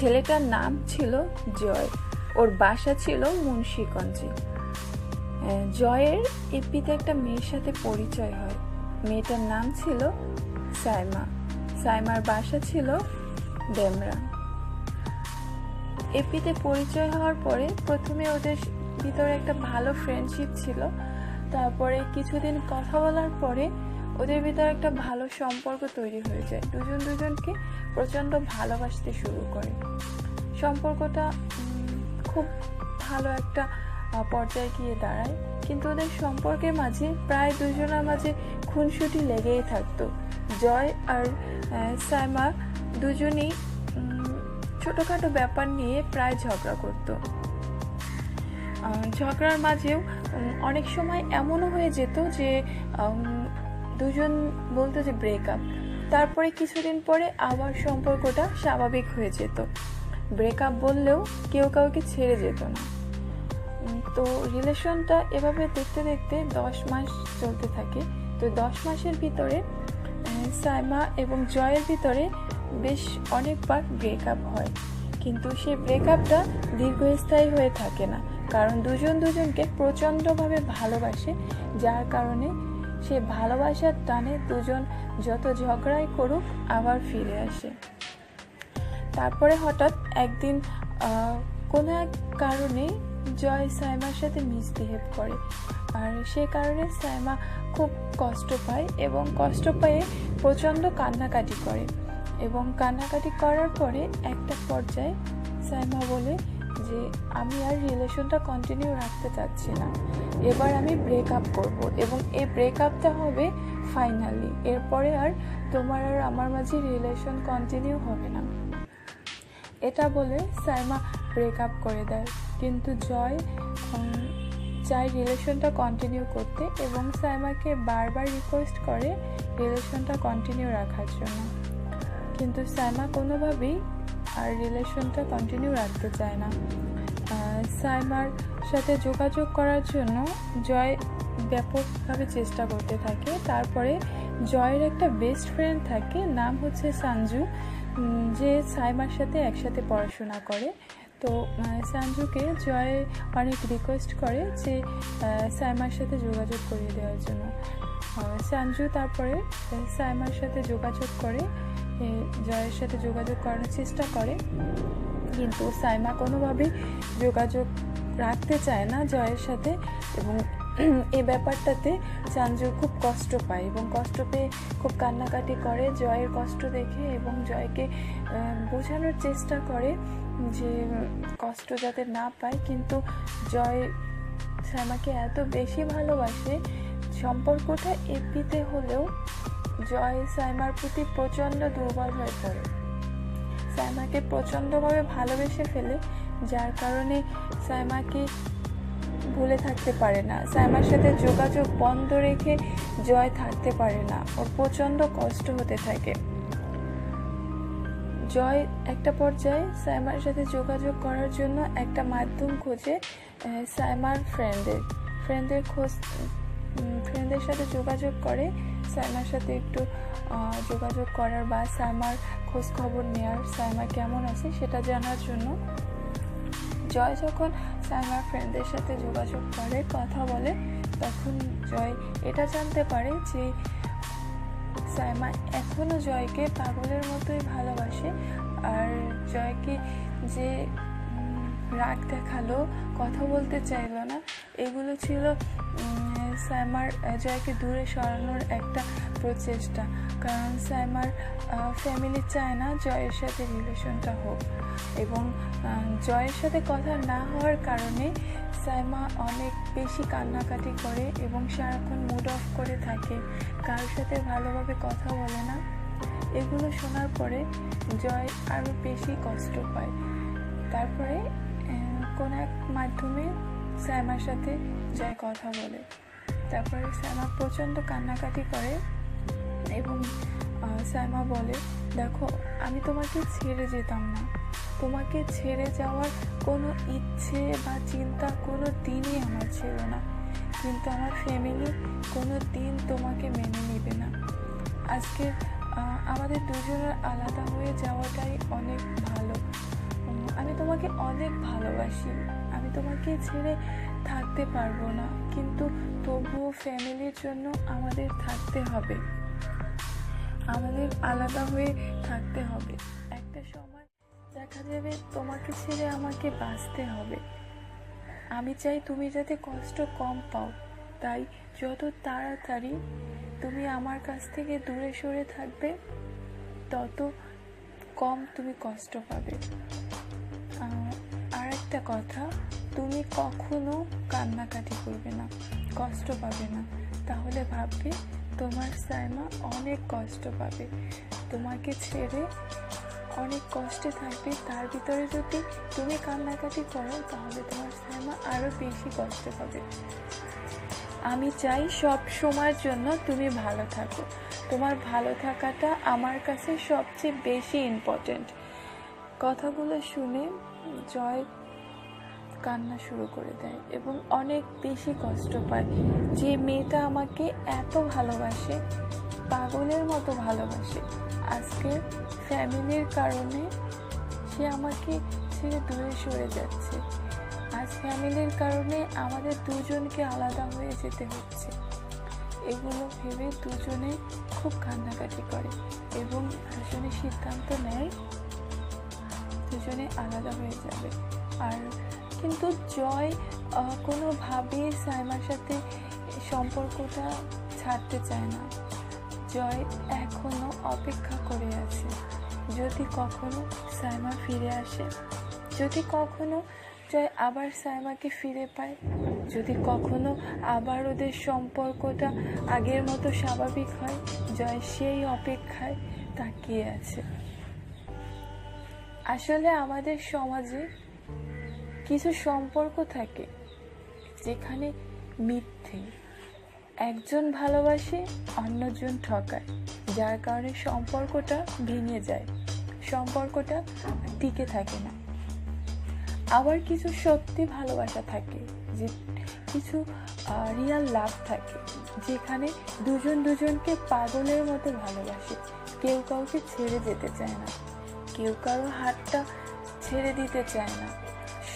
ছেলেটার নাম ছিল জয়। ওর বাসা ছিল মুন্সীগঞ্জে। জয়ের এপিতে একটা মেয়ের সাথে পরিচয় হয়। মেয়েটার নাম ছিল সাইমা। সাইমার বাসা ছিল ডেমরা। এপিতে পরিচয় হওয়ার পরে প্রথমে ওদের ভিতরে একটা ভালো ফ্রেন্ডশিপ ছিল। তারপরে কিছুদিন কথা বলার পরে ওদের ভিতরে একটা ভালো সম্পর্ক তৈরি হয়ে যায়। দুজন দুজনকে প্রচণ্ড ভালোবাসতে শুরু করে। সম্পর্কটা খুব ভালো একটা পর্যায়ে গিয়ে দাঁড়ায়। কিন্তু ওদের সম্পর্কের মাঝে প্রায় দুজনের মাঝে খুনসুটি লেগেই থাকতো। জয় আর সাইমা দুজনেই ছোটোখাটো ব্যাপার নিয়ে প্রায় ঝগড়া করতো। ঝগড়ার মাঝেও অনেক সময় এমনও হয়ে যেত যে দুজন বলতো যে ব্রেকআপ তারপরে কিছুদিন পরে আবার সম্পর্কটা স্বাভাবিক হয়ে যেত। ব্রেকআপ বললেও কেউ কাউকে ছেড়ে যেত না। তো রিলেশনটা এভাবে দেখতে দেখতে দশ মাস চলতে থাকে। তো দশ মাসের ভিতরে সাইমা এবং জয়ের ভিতরে বেশ অনেকবার ব্রেকআপ হয়। কিন্তু সেই ব্রেকআপটা দীর্ঘস্থায়ী হয়ে থাকে না। কারণ দুজন দুজনকে প্রচণ্ডভাবে ভালোবাসে, যার কারণে সে ভালোবাসার টানে দুজন যত ঝগড়াই করুক আবার ফিরে আসে। তারপরে হঠাৎ একদিন কোনো এক কারণে জয় সাইমার সাথে মিসবিহেভ করে। আর সেই কারণে সাইমা খুব কষ্ট পায় এবং কষ্ট পেয়ে প্রচণ্ড কান্নাকাটি করে। এবং কান্নাকাটি করার পরে একটা পর্যায়ে সাইমা বলে যে আমি আর রিলেশনটা কন্টিনিউ রাখতে চাচ্ছি না। এবার আমি ব্রেকআপ করব এবং এই ব্রেকআপটা হবে ফাইনালি এরপরে আর তোমার আর আমার মাঝে রিলেশন কন্টিনিউ হবে না। এটা বলে সাইমা ব্রেকআপ করে দেয়। কিন্তু জয় চায় রিলেশনটা কন্টিনিউ করতে এবং সাইমাকে বারবার রিকোয়েস্ট করে রিলেশনটা কন্টিনিউ রাখার জন্য। কিন্তু সাইমা কোনোভাবেই আর রিলেশনটা কন্টিনিউ রাখতে চায় না। সাইমার সাথে যোগাযোগ করার জন্য জয় ব্যাপকভাবে চেষ্টা করতে থাকে। তারপরে জয়ের একটা বেস্ট ফ্রেন্ড থাকে নাম হচ্ছে উম, যে সাইমার সাথে একসাথে পড়াশোনা করে। তো আহ, সঞ্জুকে জয় অনেক রিকোয়েস্ট করে যে সাইমার সাথে যোগাযোগ করিয়ে দেওয়ার জন্য। সঞ্জু তারপরে সাইমার সাথে যোগাযোগ করে। জয়ের সাথে যোগাযোগ করানোর চেষ্টা করে। কিন্তু সাইমা কোনোভাবেই যোগাযোগ রাখতে চায় না জয়ের সাথে এবং এই ব্যাপারটাতে চাঞ্জু খুব কষ্ট পায় এবং কষ্ট পেয়ে খুব কান্নাকাটি করে জয়ের কষ্ট দেখে এবং জয়কে বোঝানোর চেষ্টা করে যে, কষ্ট যাতে না পায়। কিন্তু জয় সাইমাকে এত বেশি ভালোবাসে, সম্পর্কটা এপিতে হলেও জয় সাইমার প্রতি প্রচণ্ড দুর্বল হয়ে পড়ে। সাইমাকে প্রচণ্ডভাবে ভালোবেসে ফেলে, যার কারণে সাইমাকে ভুলে থাকতে পারে না। সাইমার সাথে যোগাযোগ বন্ধ রেখে জয় থাকতে পারে না। ওর প্রচণ্ড কষ্ট হতে থাকে। জয় একটা পর্যায়ে সাইমার সাথে যোগাযোগ করার জন্য একটা মাধ্যম খোঁজে সাইমার ফ্রেন্ডের ফ্রেন্ডের খোঁজ ফ্রেন্ডের সাথে যোগাযোগ করে সাইমার সাথে একটু যোগাযোগ করার বা সাইমার খোঁজ খবর নেওয়ার সাইমা কেমন আছে সেটা জানার জন্য। জয় যখন সাইমার ফ্রেন্ডদের সাথে যোগাযোগ করে, কথা বলে, তখন জয় এটা জানতে পারে যে সাইমা এখনও জয়কে পাগলের মতোই ভালোবাসে। আর জয়কে যে রাগ দেখাল, কথা বলতে চাইলো না, এগুলো ছিল সাইমার আহ, জয়কে দূরে সরানোর একটা প্রচেষ্টা। কারণ সাইমার ফ্যামিলি চায় না জয়ের সাথে রিলেশনটা হোক। এবং জয়ের সাথে কথা না হওয়ার কারণে সাইমা অনেক বেশি কান্নাকাটি করে এবং সারাক্ষণ মুড অফ করে থাকে। কারোর সাথে ভালোভাবে কথা বলে না। এগুলো শোনার পরে জয় আরও বেশি কষ্ট পায়। তারপরে কোনো এক মাধ্যমে সাইমার সাথে জয় কথা বলে। তারপরে শ্যামা প্রচণ্ড কান্নাকাটি করে এবং শ্যামা বলে, দেখো, আমি তোমাকে ছেড়ে যেতাম না। তোমাকে ছেড়ে যাওয়ার কোনো ইচ্ছে বা চিন্তা কোনো দিনই আমার ছিল না। কিন্তু আমার ফ্যামিলি কোনো দিন তোমাকে মেনে নেবে না। আজকে আমাদের দুজনের আলাদা হয়ে যাওয়াটাই অনেক ভালো। আমি তোমাকে অনেক ভালোবাসি। আমি তোমাকে ছেড়ে থাকতে পারব না, কিন্তু তবুও ফ্যামিলির জন্য আমাদের থাকতে হবে। আমাদের আলাদা হয়ে থাকতে হবে। একটা সময় দেখা যাবে তোমাকে ছেড়ে আমাকে বাঁচতে হবে। আমি চাই তুমি যাতে কষ্ট কম পাও। তাই যত তাড়াতাড়ি তুমি আমার কাছ থেকে দূরে সরে থাকবে, তত কম তুমি কষ্ট পাবে। একটা কথা, তুমি কখনো কান্নাকাটি করবে না, কষ্ট পাবে না। তাহলে ভাববে, তোমার সাইমা অনেক কষ্ট পাবে। তোমাকে ছেড়ে অনেক কষ্টে থাকবে। তার ভিতরে যদি তুমি কান্নাকাটি করো, তাহলে তোমার সাইমা আরও বেশি কষ্ট পাবে। আমি চাই সব সময়ের জন্য তুমি ভালো থাকো। তোমার ভালো থাকাটা আমার কাছে সবচেয়ে বেশি ইম্পর্ট্যান্ট কথাগুলো শুনে জয় কান্না শুরু করে দেয় এবং অনেক বেশি কষ্ট পায়। যে মেয়েটা আমাকে এত ভালোবাসে, পাগলের মতো ভালোবাসে আজকে ফ্যামিলির কারণে সে আমাকে ছেড়ে দূরে সরে যাচ্ছে। আজ ফ্যামিলির কারণে আমাদের দুজনকে আলাদা হয়ে যেতে হচ্ছে। এগুলো ভেবে দুজনে খুব কান্নাকাটি করে এবং দুজনে সিদ্ধান্ত নেয় দুজনে আলাদা হয়ে যাবে। আর কিন্তু জয় কোনোভাবেই সাইমার সাথে সম্পর্কটা ছাড়তে চায় না। জয় এখনও অপেক্ষা করে আছে। যদি কখনো সাইমা ফিরে আসে, যদি কখনো জয় আবার সাইমাকে ফিরে পায়, যদি কখনো আবার ওদের সম্পর্কটা আগের মতো স্বাভাবিক হয়, জয় সেই অপেক্ষায় তাকিয়ে আছে। আসলে আমাদের সমাজে কিছু সম্পর্ক থাকে যেখানে মিথ্যে। একজন ভালোবাসে, অন্যজন ঠকায়, যার কারণে সম্পর্কটা ভেঙে যায়, সম্পর্কটা টিকে থাকে না। আবার কিছু সত্যি ভালোবাসা থাকে, যে কিছু রিয়াল লাভ থাকে, যেখানে দুজন দুজনকে পাগলের মতো ভালোবাসে। কেউ কাউকে ছেড়ে যেতে চায় না, কেউ কারও হাতটা ছেড়ে দিতে চায় না।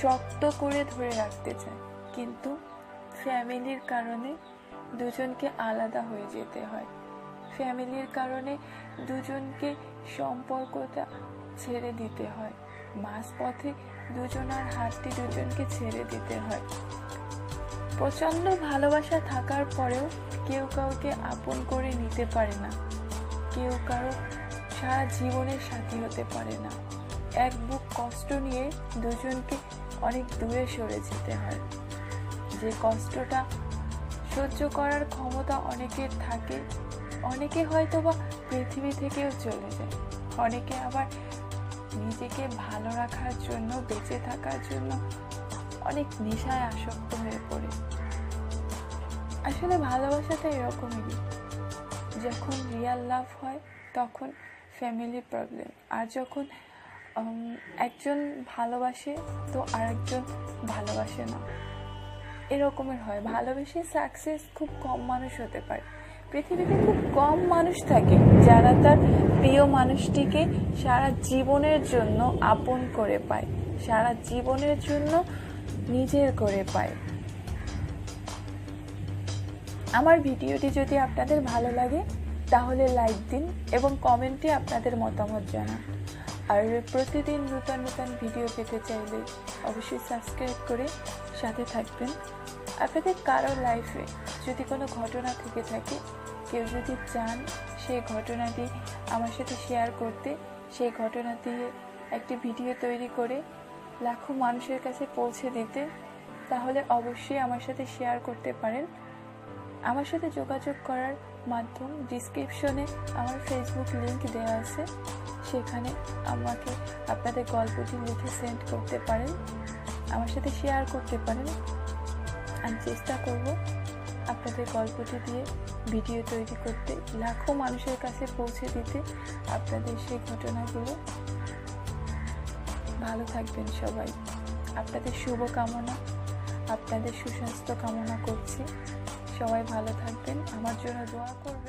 শক্ত করে ধরে রাখতে চায়। কিন্তু ফ্যামিলির কারণে দুজনকে আলাদা হয়ে যেতে হয়। ফ্যামিলির কারণে দুজনকে সম্পর্কটা ছেড়ে দিতে হয়। মাঝপথে দুজনার হাতটি দুজনকে ছেড়ে দিতে হয়। প্রচণ্ড ভালোবাসা থাকার পরেও কেউ কাউকে আপন করে নিতে পারে না। কেউ কারও সারা জীবনের সাথী হতে পারে না। এক বুক কষ্ট নিয়ে দুজনকে অনেক দূরে সরে যেতে হয়। যে কষ্টটা সহ্য করার ক্ষমতা অনেকের থাকে, অনেকে হয়তো বা পৃথিবী থেকেও চলে যায়। অনেকে আবার নিজেকে ভালো রাখার জন্য, বেঁচে থাকার জন্য অনেক নেশায় আসক্ত হয়ে পড়ে। আসলে ভালোবাসাটা এরকমই। যখন রিয়াল লাভ হয়, তখন ফ্যামিলি প্রবলেম আর যখন একজন ভালোবাসে তো আরেকজন ভালোবাসে না। এরকমের হয়। ভালোবেসে সাকসেস খুব কম মানুষ হতে পারে। পৃথিবীতে খুব কম মানুষ থাকে যারা তার প্রিয় মানুষটিকে সারা জীবনের জন্য আপন করে পায়। সারা জীবনের জন্য নিজের করে পায়। আমার ভিডিওটি যদি আপনাদের ভালো লাগে, তাহলে লাইক দিন এবং কমেন্টে আপনাদের মতামত জানান। আর প্রতিদিন নূতন নূতন ভিডিও পেতে চাইলে অবশ্যই সাবস্ক্রাইব করে সাথে থাকবেন। আপনাদের কারও লাইফে যদি কোনো ঘটনা থেকে থাকে, কেউ যদি চান সেই ঘটনাটি আমার সাথে শেয়ার করতে, সেই ঘটনা দিয়ে একটি ভিডিও তৈরি করে লাখো মানুষের কাছে পৌঁছে দিতে, তাহলে অবশ্যই আমার সাথে শেয়ার করতে পারেন। আমার সাথে যোগাযোগ করার মাধ্যম ডিসক্রিপশনে আমার ফেসবুক লিংক দেওয়া আছে। সেখানে আমাকে আপনাদের গল্পটি লিখে সেন্ড করতে পারেন। আমার সাথে শেয়ার করতে পারেন। আমি চেষ্টা করব আপনাদের গল্পটি দিয়ে ভিডিও তৈরি করতে, লাখো মানুষের কাছে পৌঁছে দিতে আপনাদের সেই ঘটনাগুলো। ভালো থাকবেন সবাই। আপনাদের শুভ কামনা আপনাদের সুস্বাস্থ্য কামনা করছি। সবাই ভালো থাকবেন। আমার জন্য দোয়া করবেন।